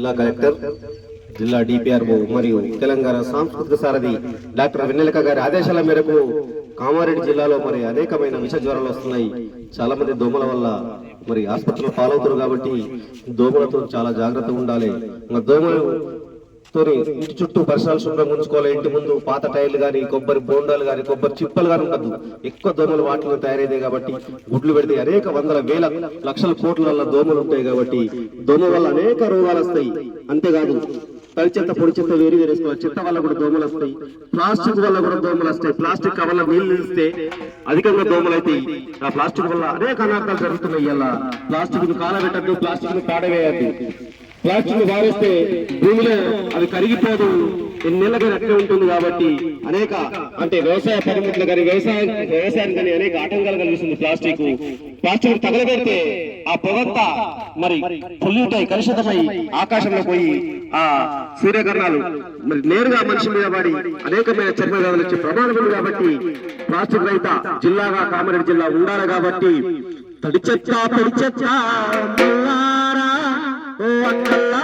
జిల్లా కలెక్టర్ జిల్లా డిపిఆర్ఓ మరియు తెలంగాణ సాంస్కృతిక సారథి డాక్టర్ వెన్నెలక గారి ఆదేశాల మేరకు కామారెడ్డి జిల్లాలో మరి అనేకమైన విష జ్వరాలు వస్తున్నాయి. చాలా మంది దోమల వల్ల మరి ఆసుపత్రిలో పాలవుతారు కాబట్టి దోమలతో చాలా జాగ్రత్తగా ఉండాలి. దోమలు తోని ఇంటి చుట్టూ పరిసరాలు శుభ్రంగా ఉంచుకోవాలి. ఇంటి ముందు పాత టైర్లు కానీ కొబ్బరి బోండాలు కానీ కొబ్బరి చిప్పలు కానీ ఉండదు ఎక్కువ దోమలు వాటిలో తయారైతే కాబట్టి గుడ్లు పెడితే అనేక వందల వేల లక్షల కోట్ల వల్ల దోమలు ఉంటాయి కాబట్టి దోమ వల్ల అనేక రోగాలు వస్తాయి. అంతేకాదు తడి చెత్త పొడి చెత్త వేరు వేరేసుకోవాలి చెత్త వల్ల కూడా దోమలు వస్తాయి. ప్లాస్టిక్ వల్ల కూడా దోమలు వస్తాయి. ప్లాస్టిక్ కవర్లో నీళ్ళు ఇస్తే అధికంగా దోమలు అవుతాయి. ఆ ప్లాస్టిక్ వల్ల అనేక అనార్థాలు జరుగుతున్నాయి. ఇలా ప్లాస్టిక్ కాలబెట్టద్దు ప్లాస్టిక్ను పాడవేయద్దు. ప్లాస్టిక్ వారేస్తే భూమిలో అది కరిగిపోదు. ఎన్నెళ్ళగా అట్లే ఉంటుంది కాబట్టి అనేక అంటే వ్యవసాయ పరిమితులు కానీ వ్యవసాయం వ్యవసాయం కానీ అనేక ఆటంకాలు కలిగిస్తుంది ప్లాస్టిక్. ప్లాస్టిక్ తగలబెడితే ఆ పొగంతా మరి పొల్యూట్ అయి కలుషితమై ఆకాశంలో పోయి ఆ సూర్యకరణాలు మరి నేరుగా మనిషి మీద పడి అనేకమైన చర్మ వ్యాధులు వచ్చే ప్రమాదం ఉంది కాబట్టి ప్లాస్టిక్ రహిత జిల్లాగా కామారెడ్డి జిల్లా ఉండాలి కాబట్టి తడి చెత్త చెత్త ஓ அக்கல்லா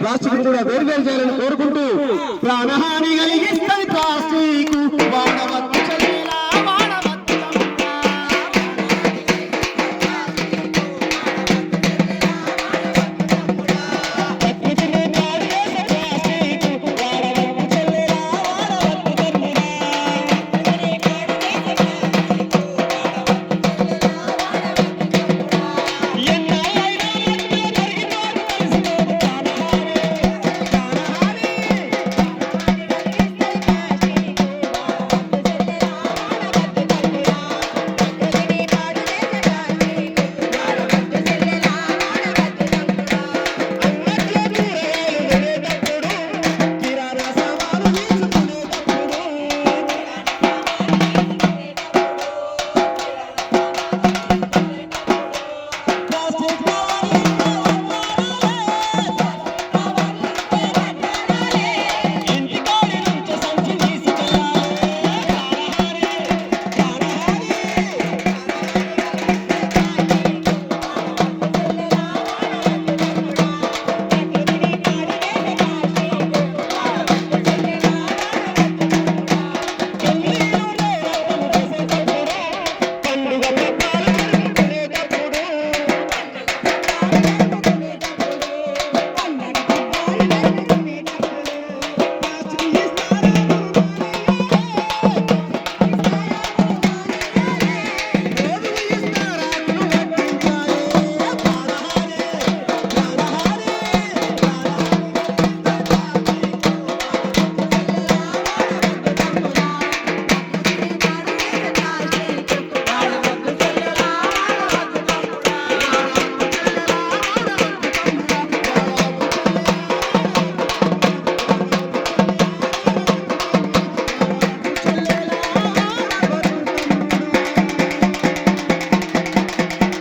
ప్లాస్టిక్ కూడా వేరు వేరు చేయాలని కోరుకుంటూ ప్రాణహాని కలిగిస్తాయి ప్లాస్టిక్